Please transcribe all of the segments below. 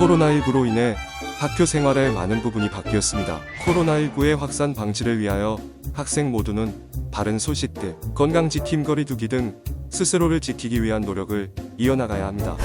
코로나19로 인해 학교 생활의 많은 부분이 바뀌었습니다. 코로나19의 확산 방지를 위하여 학생 모두는 바른 소식들, 건강 지킴 거리 두기 등 스스로를 지키기 위한 노력을 이어나가야 합니다.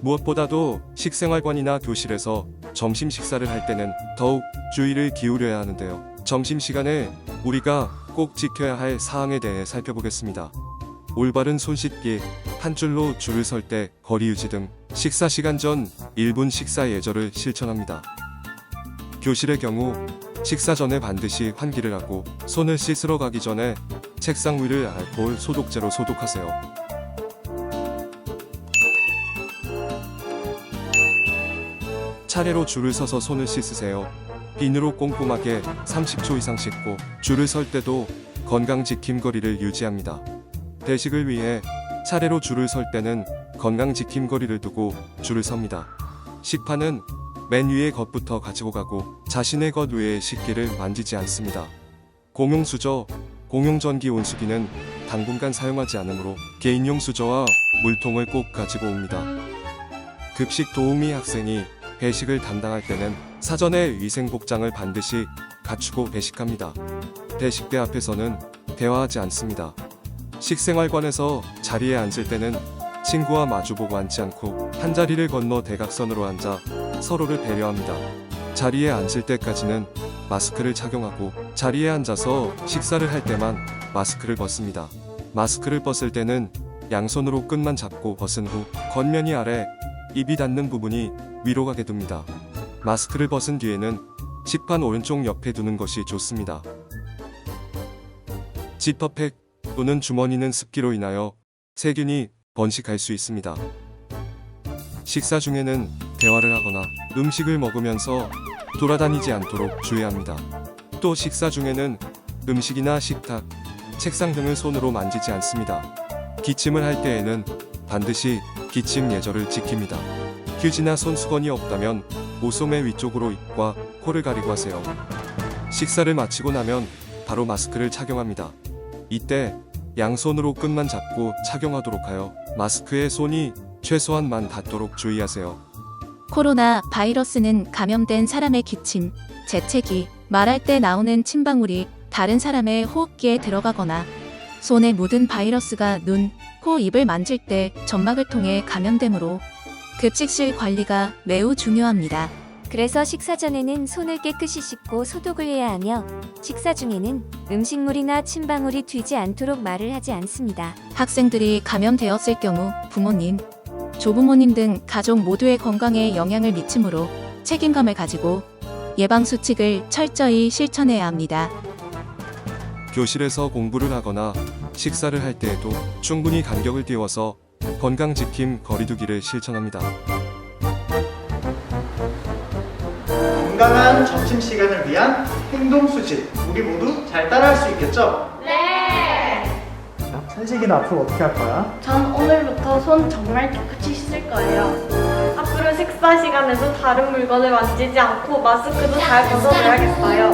무엇보다도 식생활관이나 교실에서 점심 식사를 할 때는 더욱 주의를 기울여야 하는데요. 점심 시간에 우리가 꼭 지켜야 할 사항에 대해 살펴보겠습니다. 올바른 손 씻기, 한 줄로 줄을 설 때 거리 유지 등 식사 시간 전 1분 식사 예절을 실천합니다. 교실의 경우 식사 전에 반드시 환기를 하고 손을 씻으러 가기 전에 책상 위를 알코올 소독제로 소독하세요. 차례로 줄을 서서 손을 씻으세요. 비누로 꼼꼼하게 30초 이상 씻고 줄을 설 때도 건강 지킴 거리를 유지합니다. 대식을 위해 차례로 줄을 설 때는 건강 지킴 거리를 두고 줄을 섭니다. 식판은 맨 위에 겉부터 가지고 가고 자신의 겉 외에 식기를 만지지 않습니다. 공용 수저, 공용 전기 온수기는 당분간 사용하지 않으므로 개인용 수저와 물통을 꼭 가지고 옵니다. 급식 도우미 학생이 배식을 담당할 때는 사전에 위생 복장을 반드시 갖추고 배식합니다. 배식대 앞에서는 대화하지 않습니다. 식생활관에서 자리에 앉을 때는 친구와 마주보고 앉지 않고 한 자리를 건너 대각선으로 앉아 서로를 배려합니다. 자리에 앉을 때까지는 마스크를 착용하고 자리에 앉아서 식사를 할 때만 마스크를 벗습니다. 마스크를 벗을 때는 양손으로 끝만 잡고 벗은 후 겉면이 아래 입이 닿는 부분이 위로 가게 둡니다. 마스크를 벗은 뒤에는 식판 오른쪽 옆에 두는 것이 좋습니다. 지퍼팩 또는 주머니는 습기로 인하여 세균이 번식할 수 있습니다. 식사 중에는 대화를 하거나 음식을 먹으면서 돌아다니지 않도록 주의합니다. 또 식사 중에는 음식이나 식탁, 책상 등을 손으로 만지지 않습니다. 기침을 할 때에는 반드시 기침 예절을 지킵니다. 휴지나 손수건이 없다면 옷소매 위쪽으로 입과 코를 가리고 하세요. 식사를 마치고 나면 바로 마스크를 착용합니다. 이때 양손으로 끝만 잡고 착용하도록 하여 마스크에 손이 최소한 만 닿도록 주의하세요. 코로나 바이러스는 감염된 사람의 기침, 재채기, 말할 때 나오는 침방울이 다른 사람의 호흡기에 들어가거나 손에 묻은 바이러스가 눈, 코, 입을 만질 때 점막을 통해 감염되므로 급식실 관리가 매우 중요합니다. 그래서 식사 전에는 손을 깨끗이 씻고 소독을 해야 하며 식사 중에는 음식물이나 침방울이 튀지 않도록 말을 하지 않습니다. 학생들이 감염되었을 경우 부모님, 조부모님 등 가족 모두의 건강에 영향을 미치므로 책임감을 가지고 예방수칙을 철저히 실천해야 합니다. 교실에서 공부를 하거나 식사를 할 때에도 충분히 간격을 띄워서 건강 지킴 거리두기를 실천합니다. 건강한 점심 시간을 위한 행동 수집 우리 모두 잘 따라할 수 있겠죠? 네! 자, 천식이는 앞으로 어떻게 할 거야? 전 오늘부터 손 정말 깨끗이 씻을 거예요. 앞으로 식사 시간에도 다른 물건을 만지지 않고 마스크도 잘 벗어내야겠어요.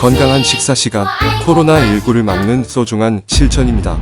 건강한 식사 시간, 코로나19를 막는 소중한 실천입니다.